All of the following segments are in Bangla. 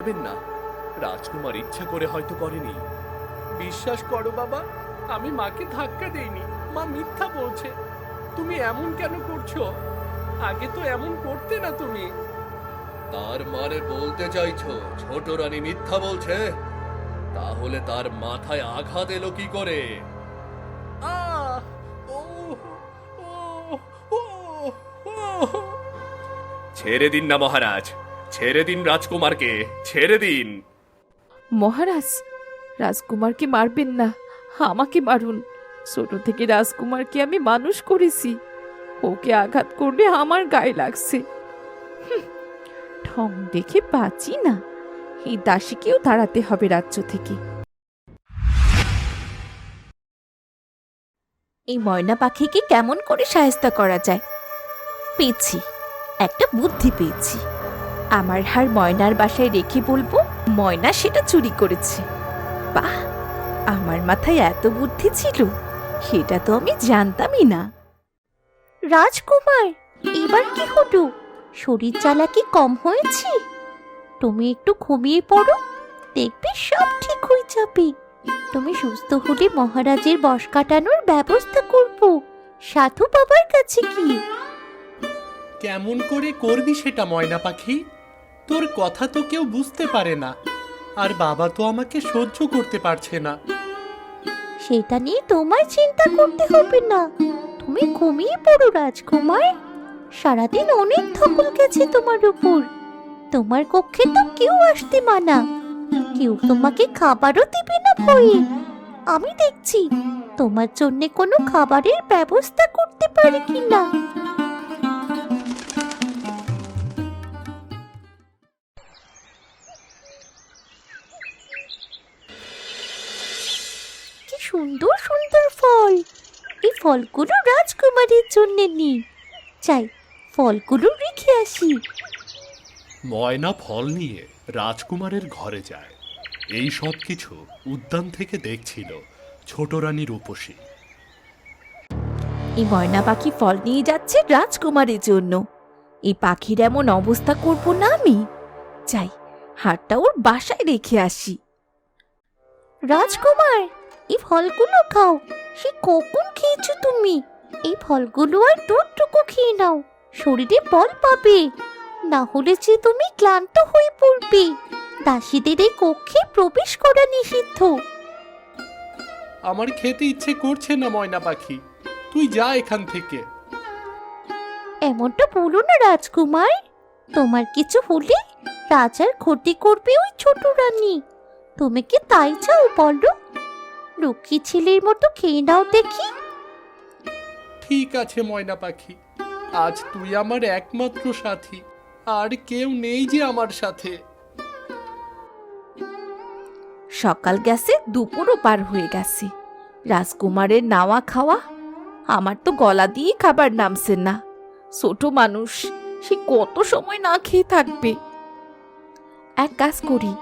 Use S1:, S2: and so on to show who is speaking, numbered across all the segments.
S1: করবেন না রাজকুমার ইচ্ছা করে হয়তো করেনি বিশ্বাস করো বাবা আমি মাকে ধাক্কা দেইনি মা মিথ্যা বলছে তুমি এমন কেন করছ আগে তো এমন করতে না তুমি তার মানে বলতে চাইছো ছোট রানী মিথ্যা বলছে তাহলে তার মাথায় আঘাত এলো কি করে আহ! ও! ও! ও! ও! ছেড়ে দিন না মহারাজ ছেড়ে দিন রাজকুমারকে ছেড়ে দিন।
S2: মহারাজ রাজকুমারকে মারবেন না আমাকে মারুন। ছোট থেকে রাজকুমারকে আমি মানুষ করেছি। ওকে আঘাত করলে আমার গায়ে লাগছে। ঠং দেখে বাঁচি না। এই দাসীকেও তাড়াতে হবে রাজ্য থেকে। এই ময়না পাখিকে কেমন করে সাহেস্তা করা যায়? পেয়েছি একটা বুদ্ধি পেয়েছি। আমার হার ময়নার বাসায় রেখে বলব, ময়না সেটা চুরি করেছে। বাহ, আমার মাথায় এত বুদ্ধি ছিল, সেটা তো আমি জানতামই না।
S3: রাজকুমার, এবার কি হলো? শরীর জ্বালা কি কম হয়েছে? তুমি একটু ঘুমিয়ে পড়ো, দেখবে সব ঠিক হয়ে যাবে। তুমি সুস্থ হলে মহারাজের বস কাটানোর ব্যবস্থা করব, সাধু বাবার কাছে কি
S4: কেমন করে করবি সেটা ময়না পাখি? তোর কথা তো কেউ বুঝতে পারে না। আর বাবা তো আমাকে সহ্য করতে পারছে না।
S3: সেটা নিয়ে তোমায় চিন্তা করতে হবে না। তুমি ঘুমিয়ে পড়ো রাজকুমার। সারাদিন অনেক ধকল গেছে তোমার উপর। তোমার কক্ষে তো কেউ আসতে মানা। কেউ তোমাকে খাবারও দিবে না ভয়ে। আমি দেখছি, তোমার জন্য কোনো খাবারের ব্যবস্থা করতে পারি কিনা। সুন্দর সুন্দর ফল। এই ফলগুলো রাজকুমারীর জন্য নি। চাই ফলগুলো রেখে আসি।
S4: ময়না ফল নিয়ে রাজকুমারের ঘরে যায়। এই সব কিছু উদ্যান থেকে দেখছিল ছোট রানী রূপসী।
S2: এই ময়না পাখি ফল নিয়ে যাচ্ছে রাজকুমারের জন্য। এই পাখির এমন অবস্থা করব না আমি। চাই হারটা ওর বাসায় রেখে আসি।
S3: রাজকুমার! এই ফলগুলো খাও। সে কখন খেয়েছো তুমি? এই ফলগুলো আর দুধটুকু খেয়ে নাও শরীরে বল পাবে। না হলে যে তুমি ক্লান্ত হয়ে পড়বে। দাসীদের এই কক্ষে প্রবেশ করা নিষিদ্ধ।
S4: আমার খেতে ইচ্ছে করছে না ময়না পাখি। তুই যা এখান থেকে।
S3: এমনটা বলো না রাজকুমার। তোমার কিছু হলে রাজার ক্ষতি করবে ওই ছোট রানী। তুমি কি তাই চাও বলো? লক্ষ্মী ছেলের মতো খেয়ে নাও দেখি।
S4: ঠিক আছে ময়না পাখি। আজ তুই আমার একমাত্র সাথী। আর কেউ নেই যে আমার সাথে।
S2: সকাল গেছে দুপুরও পার হয়ে গেছে। রাজকুমারের নাওয়া খাওয়া আমার তো গলা দিয়ে খাবার নামছে না। ছোট মানুষ সে কত সময় না খেয়ে থাকবে। এক কাজ করি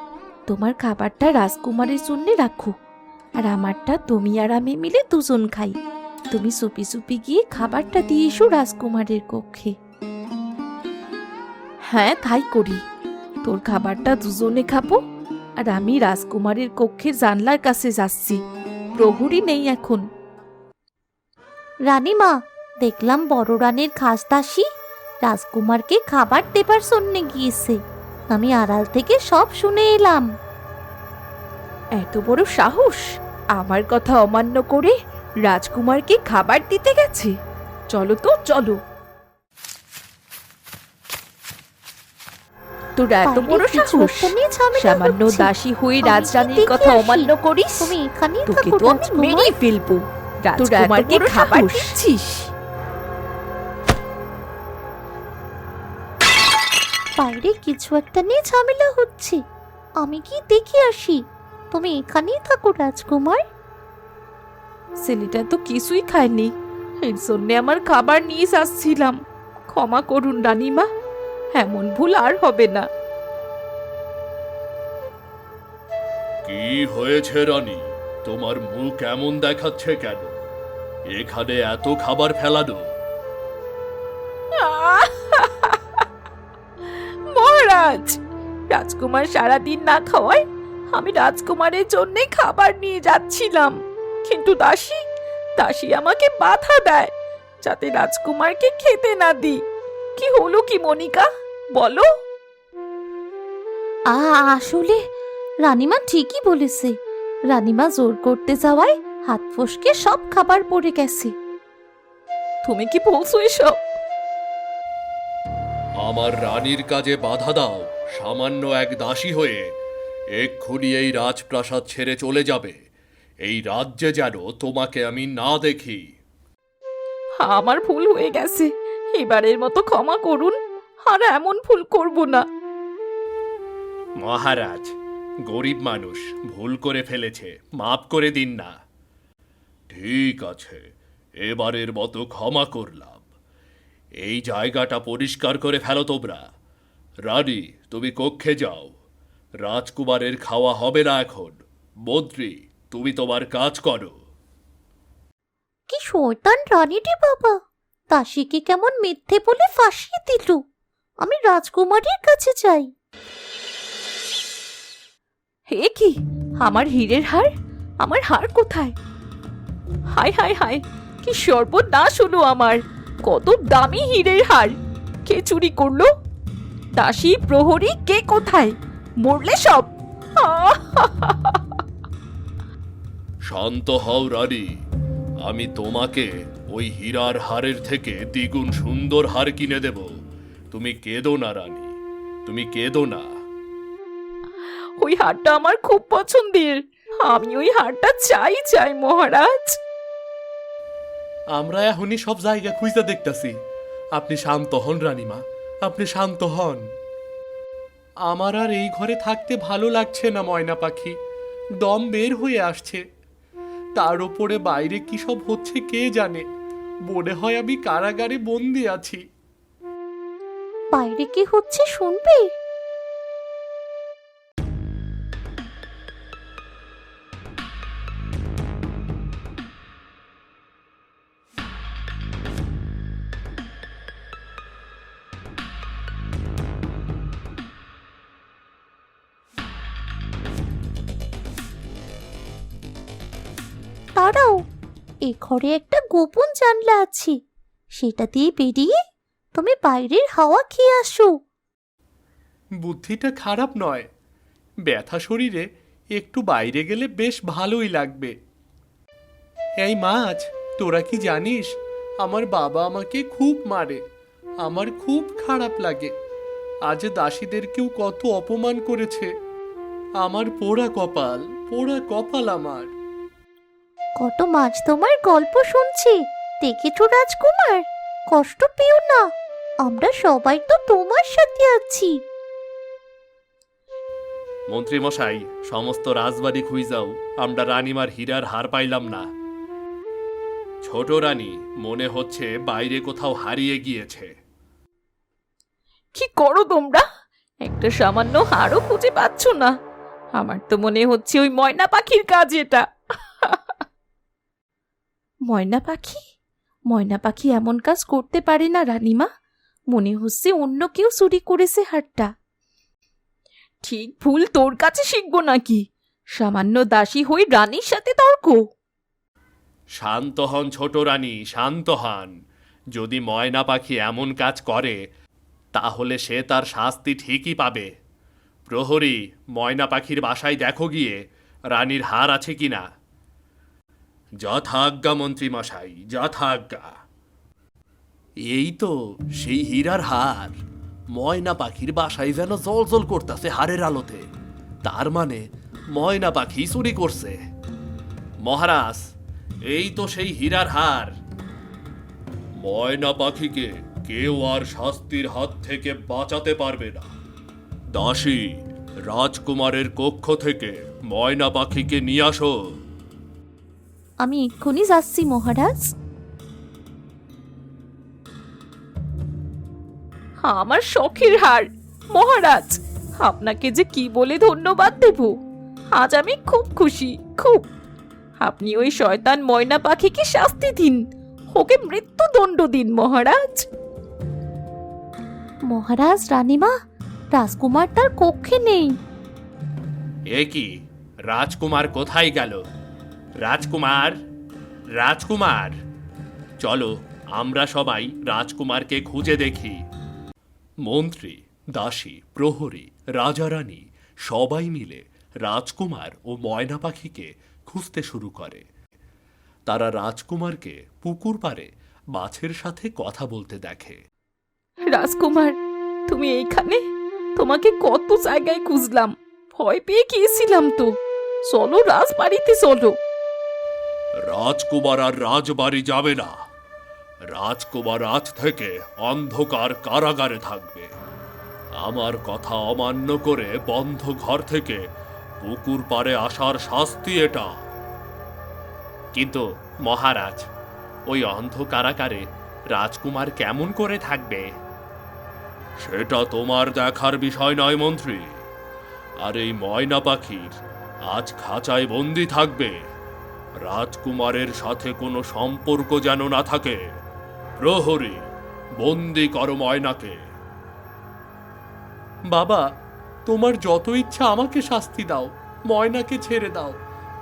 S2: তোমার খাবারটা রাজকুমারের জন্য রাখো। আর আমারটা তুমি আর আমি মিলে দুজন খাই। তুমি সুপি সুপি গিয়ে খাবারটা দিয়ে এসো রাজকুমারের কক্ষে। হ্যাঁ তাই করি। তোর খাবারটা দুজনে খাব আর আমি রাজকুমারের কক্ষের জানলার কাছে যাচ্ছি। প্রহরী নেই এখন।
S3: রানীমা, দেখলাম বড় রানের খাস দাসী রাজকুমারকে খাবার দেবার জন্যে গিয়েছে। আমি আড়াল থেকে সব শুনে এলাম।
S2: এত বড় সাহস? আমার কথা অমান্য করে রাজকুমারকে খাবার দিতে গেছে। চলো তো চলো। তোর এত বড় সাহস। সামান্য দাসী হয়ে রাজরানীর কথা অমান্য করিস
S3: তুমি এখানেই
S2: তোকে তো আমি মেরেই ফেলব। রাজকুমারকে খাবার দিচ্ছিস।
S3: বাইরে কিছু একটা নিয়ে ঝামেলা হচ্ছে। আমি কি দেখে আসি? তুমি এখানেই থাকো রাজকুমার।
S2: ছেলেটা তো কিছুই খায়নি। এর জন্যে আমার খাবার নিয়ে আসছিলাম ক্ষমা করুন রানীমা। এমন ভুল আর হবে না।
S1: কি হয়েছে রানী? তোমার মুখ এমন দেখাচ্ছে কেন? এখানে এত খাবার ফেলানো।
S2: মহারাজ রাজকুমার সারাদিন না খাওয়ায় আমি রাজকুমারের জন্যে খাবার নিয়ে যাচ্ছিলাম। কিন্তু দাসী দাসী আমাকে বাধা দেয় যাতে রাজকুমারকে খেতে না দিই। কি হলো কি মনিকা? বলো।
S3: আ আসলে রানীমা ঠিকই বলেছে। রানীমা জোর করতে যাওয়ায় হাত ফসকে সব খাবার পড়ে গেছে।
S2: তুমি কি বলছো এসব?
S4: আমার রানীর কাজে বাধা দাও। সামান্য এক দাসী হয়ে এক্ষুনি এই রাজপ্রাসাদ ছেড়ে চলে যাবে। এই রাজ্যে যেন তোমাকে আমি না দেখি।
S2: আমার ভুল হয়ে গেছে। এবারের মতো ক্ষমা করুন। আর এমন ভুল করব না।
S4: মহারাজ গরিব মানুষ ভুল করে ফেলেছে। মাফ করে দিন না। ঠিক আছে এবারের মতো ক্ষমা করলাম। এই জায়গাটা পরিষ্কার করে ফেলো তোমরা। রানী তুমি কক্ষে যাও। রাজকুমারের খাওয়া হবে না এখন। মন্ত্রী তুমি তোমার কাজ করো।
S3: কি শয়তান রানীটি বাবা! দাসীকে কেমন মিথ্যে বলে ফাঁসিয়ে দিল। আমি রাজকুমারীর কাছে যাই।
S2: হে কি? আমার হীরের হার আমার হার কোথায়? হায় হায় হায়! কি সর্বনাশ হলো আমার! কত দামি হীরের হার কে চুরি করল? দাসী প্রহরী কে কোথায়? মরলে সব।
S4: শান্ত হও রানী। আমি তোমাকে ওই হীরার হারের থেকে দ্বিগুণ সুন্দর হার কিনে দেব। তুমি কেঁদো না রানী। তুমি কেঁদো না।
S2: ওই হারটা আমার খুব পছন্দের। আমি ওই হারটা চাই চাই মহারাজ।
S5: আমরা এখনই সব জায়গা খুঁজতে দেখতাছি। আপনি শান্ত হন রানীমা। আপনি শান্ত হন। আমার আর এই ঘরে থাকতে ভালো লাগছে না, ময়না পাখি। দম বের হয়ে আসছে। তার উপরে বাইরে কি সব হচ্ছে কে জানে? মনে হয় আমি কারাগারে বন্দি আছি।
S3: বাইরে কি হচ্ছে শুনবে? দাঁড়াও এই ঘরে একটা গোপন জানলা আছে, সেটা দিয়ে বেরিয়ে তুমি বাইরের হাওয়া খেয়ে আসো।
S5: বুদ্ধিটা খারাপ নয়, ব্যথা শরীরে একটু বাইরে গেলে বেশ ভালোই লাগবে। এই মাছ, তোরা কি জানিস, আমার বাবা আমাকে খুব মারে, আমার খুব খারাপ লাগে, আজ দাসীদেরকেও কত অপমান করেছে। আমার পোড়া কপাল পোড়া কপাল আমার।
S3: কত মাছ তোমার গল্প শুনছি। দেখেছ রাজকুমার? কষ্ট পেও না। আমরা সবাই তো তোমার সাথে আছি।
S4: মন্ত্রী মশাই সমস্ত রাজবাড়ি যাও আমরা রানীমার হীরার হার পাইলাম না। ছোট রানী মনে হচ্ছে বাইরে কোথাও হারিয়ে গিয়েছে।
S2: কি করো তোমরা? একটা সামান্য হাড়ও খুঁজে পাচ্ছ না। আমার তো মনে হচ্ছে ওই ময়না পাখির কাজ এটা। ময়না পাখি? ময়না পাখি এমন কাজ করতে পারে না, রানীমা। মনে হচ্ছে অন্য কেউ চুরি করেছে হারটা ঠিক ভুল তোর কাছে শিখব নাকি? সামান্য দাসী হই রানীর সাথে তর্ক।
S4: শান্ত হন ছোট রানী, শান্ত হন। যদি ময়না পাখি এমন কাজ করে, তাহলে সে তার শাস্তি ঠিকই পাবে। প্রহরী, ময়না পাখির বাসায় দেখো গিয়ে, রানীর হার আছে কিনা। যথাজ্ঞা মন্ত্রী মশাই, যথাজ্ঞা। এই তো সেই হীরার হার। ময়না পাখির বাসায় যেন জল জল করতেছে হারের আলোতে। তার মানে ময়না পাখি চুরি করছে। মহারাজ, এই তো সেই হীরার হার। ময়না পাখিকে কেউ আর শাস্তির হাত থেকে বাঁচাতে পারবে না। দাসী, রাজকুমারের কক্ষ থেকে ময়না পাখিকে নিয়ে আসো।
S3: আমি এক্ষুনি যাচ্ছি মহারাজ।
S2: আমার শখের হার মহারাজ। আপনাকে যে কি বলে ধন্যবাদ দেব আজ আমি খুব খুশি খুব। আপনি ওই শয়তান ময়না পাখিকে শাস্তি দিন ওকে মৃত্যুদণ্ড দিন মহারাজ।
S3: মহারাজ রানীমা রাজকুমার তার কক্ষে নেই।
S4: এ কি? রাজকুমার কোথায় গেল? রাজকুমার রাজকুমার। চলো, আমরা সবাই রাজকুমারকে খুঁজে দেখি। মন্ত্রী, দাসী, প্রহরী, রাজারানী, সবাই মিলে রাজকুমার ও ময়না পাখিকে খুঁজতে শুরু করে। তারা রাজকুমারকে পুকুর পাড়ে মাছের সাথে কথা বলতে দেখে।
S2: রাজকুমার, তুমি এইখানে? তোমাকে কত জায়গায় খুঁজলাম। ভয় পেয়ে গিয়েছিলাম তো। চলো, রাজবাড়িতে চলো।
S4: রাজকুমার আর রাজবাড়ি যাবে না। রাজকুমার আজ থেকে অন্ধকার কারাগারে থাকবে। আমার কথা অমান্য করে বন্ধ ঘর থেকে পুকুর পাড়ে আসার শাস্তি এটা। কিন্তু মহারাজ ওই অন্ধ কারাগারে রাজকুমার কেমন করে থাকবে? সেটা তোমার দেখার বিষয় নয় মন্ত্রী। আর এই ময়না পাখির আজ খাঁচায় বন্দি থাকবে। রাজকুমারের সাথে কোনো সম্পর্ক যেন না থাকে। প্রহরী বন্দি করো ময়নাকে। বাবা তোমার যত ইচ্ছা আমাকে শাস্তি দাও। ময়নাকে ছেড়ে দাও।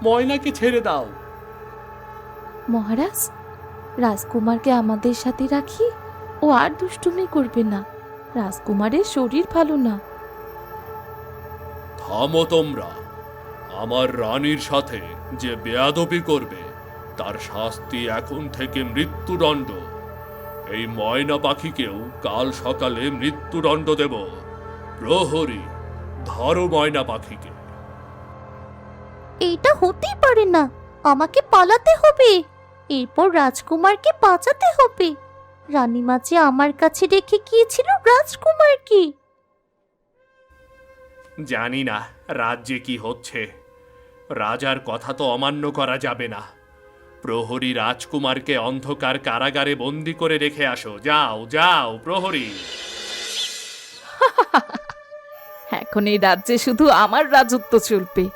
S4: ময়নাকে ছেড়ে দাও।
S2: মহারাজ রাজকুমারকে আমাদের সাথে রাখি? ও আর দুষ্টুমি করবে না। রাজকুমারের শরীর ভালো না।
S4: থামো তোমরা। আমার রানীর সাথে যে বেয়াদবি করবে তার শাস্তি এখন থেকে মৃত্যুদণ্ড। এই ময়না পাখিকেও কাল সকালে মৃত্যুদণ্ড দেব। প্রহরী ধরো ময়না পাখিকে।
S3: এইটা হতেই পারে না। আমাকে পালাতে হবে। এরপর রাজকুমারকে বাঁচাতে হবে। রানীমা যে আমার কাছে রেখে গিয়েছিল রাজকুমারকে।
S4: জানি না রাজ্যে কি হচ্ছে। রাজার কথা তো অমান্য করা যাবে না। প্রহরী রাজকুমারকে অন্ধকার কারাগারে বন্দি করে রেখে আসো। যাও যাও, প্রহরী।
S2: এখন এই রাজ্যে শুধু আমার রাজত্ব চলবে।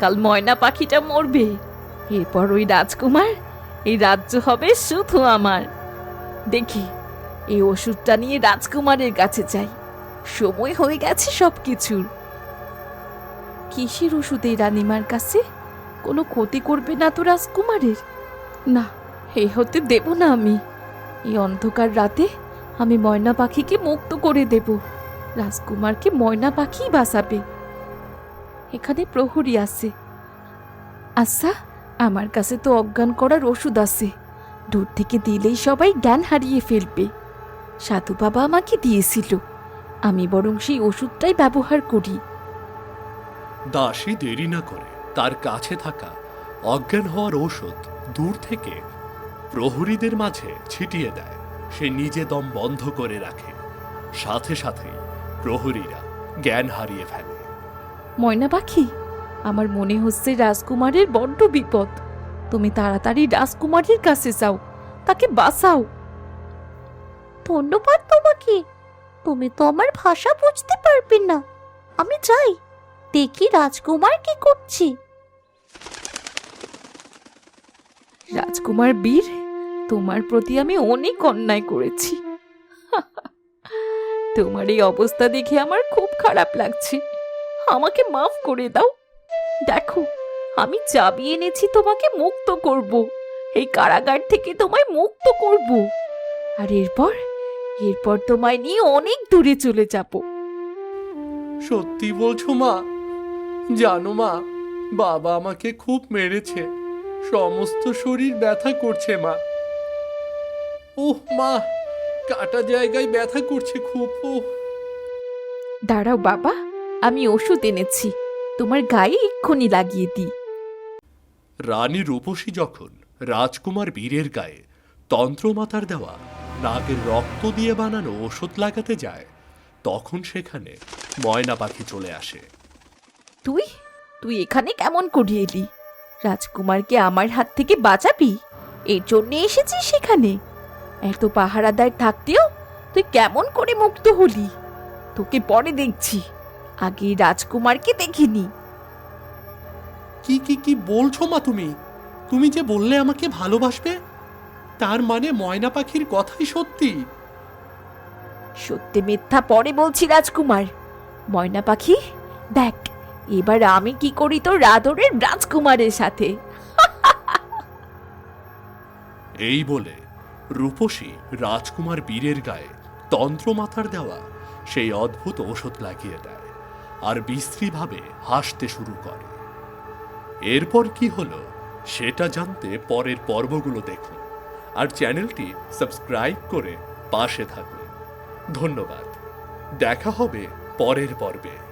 S2: কাল ময়না পাখিটা মরবে। এরপর ওই রাজকুমার, এই রাজ্য হবে শুধু আমার। দেখি, এই ওষুধটা নিয়ে রাজকুমারের কাছে যাই। সময় হয়ে গেছে সব কিছুর কিসের ওষুধ এই রানিমার কাছে? কোনো ক্ষতি করবে না তো রাজকুমারের? না, এ হতে দেব না আমি। এই অন্ধকার রাতে আমি ময়না পাখিকে মুক্ত করে দেবো। রাজকুমারকে ময়না পাখি বাঁচাবে। এখানে প্রহরী আছে। আচ্ছা আমার কাছে তো অজ্ঞান করার ওষুধ আছে। দূর থেকে দিলেই সবাই জ্ঞান হারিয়ে ফেলবে। সাধু বাবা আমাকে দিয়েছিল। আমি বরং সেই ওষুধটাই ব্যবহার করি।
S4: দাসী দেরি না করে। তার কাছে থাকা অজ্ঞান হওয়ার ঔষধ দূর থেকে প্রহরীদের মাঝে ছিটিয়ে দেয়। সে নিজে দম বন্ধ করে রাখে। সাথে সাথেই প্রহরীরা জ্ঞান হারিয়ে ফেলে।
S2: ময়না পাখি, আমার মনে হচ্ছে রাজকুমারের বড্ড বিপদ। তুমি তাড়াতাড়ি রাজকুমারের কাছে যাও, তাকে বাঁচাও।
S3: ধন্যবাদ তোমাকে। তুমি তো আমার ভাষা বুঝতে পারবে না। আমি যাই। দেখি রাজকুমার কি করছে।
S2: রাজকুমার বীর তোমার প্রতি আমি অনেক অন্যায় করেছি। তোমার এই অবস্থা দেখে আমার খুব খারাপ লাগছে। আমাকে মাফ করে দাও। দেখো আমি চাবি এনেছি তোমাকে মুক্ত করব। এই কারাগার থেকে তোমায় মুক্ত করব। আর এরপর এরপর তোমায় নিয়ে অনেক দূরে চলে যাব।
S4: সত্যি বলছো মা জানো মা বাবা আমাকে খুব মেরেছে। সমস্ত শরীর ব্যথা করছে মা। ওহ মা কাটা জায়গায় ব্যথা করছে খুব ওহ।
S2: দাঁড়াও বাবা আমি ওষুধ এনেছি। তোমার গায়ে এক্ষুনি লাগিয়ে দিই।
S4: রানী রূপসী যখন রাজকুমার বীরের গায়ে তন্ত্রমাতার দেওয়া নাগের রক্ত দিয়ে বানানো ওষুধ লাগাতে যায় তখন সেখানে ময়না পাখি চলে আসে।
S2: তুই? তুই এখানে কেমন করে এলি? রাজকুমারকে আমার হাত থেকে বাঁচাবি? এর জন্য এসেছিস সেখানে। এত পাহারাদার থাকতেও তুই কেমন করে মুক্ত হলি? তোকে পরে দেখছি। আগে রাজকুমারকে দেখিনি।
S4: কি কি কি বলছো মা তুমি? তুমি যে বললে আমাকে ভালোবাসবে তার মানে ময়না পাখির কথাই সত্যি।
S2: সত্যি মিথ্যা পরে বলছি রাজকুমার। ময়না পাখি দেখ এবার আমি কি করি তো রাদরের রাজকুমারের সাথে?
S4: এই বলে রূপসী রাজকুমার বীরের গায়ে তন্ত্রমাথার দেওয়া সেই অদ্ভুত ওষুধ লাগিয়ে দেয় আর বিশ্রীভাবে হাসতে শুরু করে। এরপর কি হলো সেটা জানতে পরের পর্বগুলো দেখুন আর চ্যানেলটি সাবস্ক্রাইব করে পাশে থাকুন। ধন্যবাদ। দেখা হবে পরের পর্বে।